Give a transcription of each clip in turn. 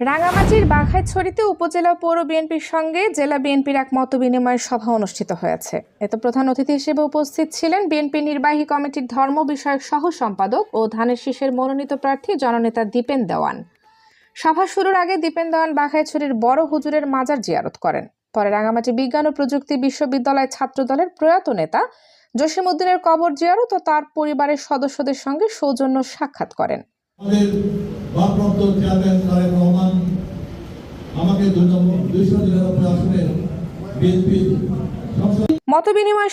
রাঙামাটির বাঘাইছড়িতে উপজেলা পৌর বিএনপির সঙ্গে জেলা বিএনপির এক মতবিনিময় সভা অনুষ্ঠিত হয়েছে। এতে প্রধান অতিথি হিসেবে উপস্থিত ছিলেন বিএনপি নির্বাহী কমিটির ধর্ম বিষয়ক সহ সম্পাদক ও ধানের শীষের মনোনীত প্রার্থী জননেতা দীপেন দেওয়ান। সভা শুরুর আগে দীপেন দেওয়ান বাঘাইছড়ির বড় হুজুরের মাজার জিয়ারত করেন। পরে রাঙামাটি বিজ্ঞান ও প্রযুক্তি বিশ্ববিদ্যালয় ছাত্রদলের প্রয়াত নেতা জসিমউদ্দিনের কবর জিয়ারত ও তার পরিবারের সদস্যদের সঙ্গে সৌজন্য সাক্ষাৎ করেন। ভারপ্রাপ্ত চেয়ারম্যান তারেক রহমান আমাকে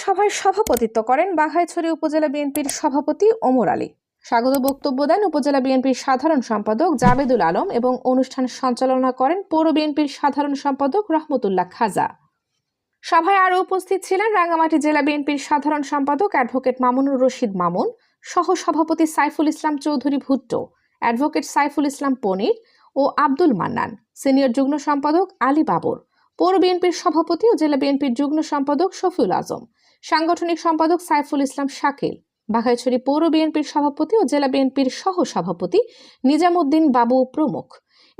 সভায় সভাপতিত্ব করেন বাঘাইছড়ি উপজেলা বিএনপির সভাপতি ওমর আলী। স্বাগত বক্তব্য দেন উপজেলা বিএনপির সাধারণ সম্পাদক জাবেদুল আলম এবং অনুষ্ঠান সঞ্চালনা করেন পৌর বিএনপির সাধারণ সম্পাদক রহমতুল্লাহ খাজা। সভায় আরও উপস্থিত ছিলেন রাঙ্গামাটি জেলা বিএনপির সাধারণ সম্পাদক অ্যাডভোকেট মামুনুর রশিদ মামুন সহ সভাপতি সাইফুল ইসলাম চৌধুরী ভুট্টো অ্যাডভোকেট সাইফুল ইসলাম পনির ও আব্দুল মান্নান। সিনিয়র যুগ্ম সম্পাদক আলী বাবর। পৌর বিএনপির সভাপতি ও জেলা বিএনপির যুগ্ম সম্পাদক শফিউল আজম। সাংগঠনিক সম্পাদক সাইফুল ইসলাম শাকিল। বাঘাইছড়ি পৌর বিএনপির সভাপতি ও জেলা বিএনপির সহ সভাপতি নিজামুদ্দিন বাবু প্রমুখ।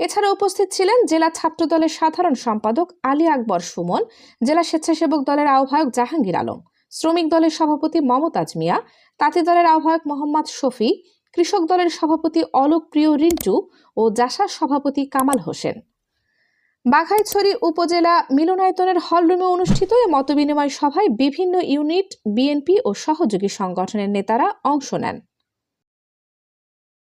এছাড়া উপস্থিত ছিলেন জেলা ছাত্র দলের সাধারণ সম্পাদক আলী আকবর সুমন, জেলা স্বেচ্ছাসেবক দলের আহ্বায়ক জাহাঙ্গীর আলম, শ্রমিক দলের সভাপতি মমতাজ মিয়া, তাঁতি দলের আহ্বায়ক মোহাম্মদ শফি কৃষক দলের সভাপতি অলোক প্রিয় রিন্টু ও জাসার সভাপতি কামাল হোসেন। বাঘাইছড়ি উপজেলা মিলনায়তনের হলরুমে অনুষ্ঠিত এ মতবিনিময় সভায় বিভিন্ন ইউনিট, বিএনপি ও সহযোগী সংগঠনের নেতারা অংশ নেন।